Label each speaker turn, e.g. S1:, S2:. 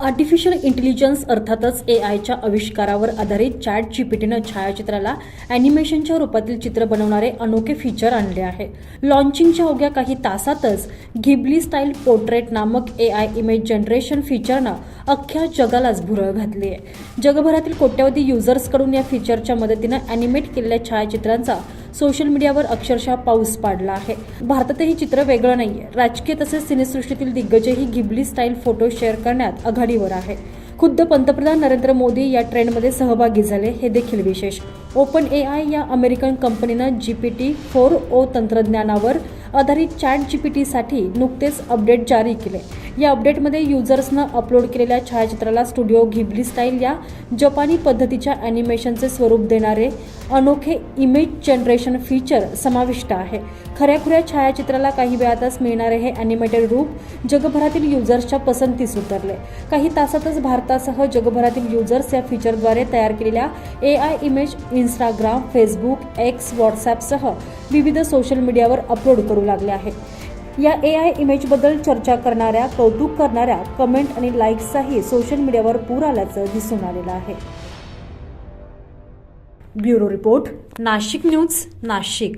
S1: Artificial intelligence अर्थातच ए आयच्या आविष्कारावर आधारित चॅट जीपीटीनं छायाचित्राला ॲनिमेशनच्या रूपातील चित्र बनवणारे अनोखे फीचर आणले आहे. लॉन्चिंगच्या अवघ्या काही तासातच घिबली स्टाईल पोर्ट्रेट नामक ए आय इमेज जनरेशन फीचरनं अख्ख्या जगालाच भुरळ घातली आहे जगभरातील कोट्यवधी युजर्सकडून या फीचरच्या मदतीनं ॲनिमेट केलेल्या छायाचित्रांचा सोशल मीडियावर अक्षरशः पाऊस पाडला आहे. भारतातही चित्र वेगळं नाहीये. राजकीय तसेच सिनेसृष्टीतील दिग्गजही घिबली स्टाईल फोटो शेअर करण्यात आघाडीवर आहे. खुद्द पंतप्रधान नरेंद्र मोदी या ट्रेंडमध्ये सहभागी झाले हे देखील विशेष. ओपन ए आय या अमेरिकन कंपनीनं जीपीटी फोर ओ तंत्रज्ञानावर आधारित चॅट जीपीटीसाठी नुकतेच अपडेट जारी केले. या अपडेटमध्ये युजर्सनं अपलोड केलेल्या छायाचित्राला स्टुडिओ घिबली स्टाईल या जपानी पद्धतीच्या ॲनिमेशनचे स्वरूप देणारे अनोखे इमेज जनरेशन फीचर समाविष्ट आहे. खऱ्याखुऱ्या छायाचित्राला काही वेळातच मिळणारे हे ॲनिमेटेड रूप जगभरातील युजर्सच्या पसंतीस उतरले. काही तासातच भारतासह जगभरातील युजर्स या फीचरद्वारे तयार केलेल्या A I image Instagram Facebook X व्हॉट्सॲपसह विविध सोशल मीडियावर अपलोड करू लागले आहे या ए आय इमेजबद्दल चर्चा करणाऱ्या कौतुक करणाऱ्या कमेंट आणि लाईक्सचाही सोशल मीडियावर पूर आल्याचं दिसून आलेलं आहे. Bureau report Nashik news Nashik.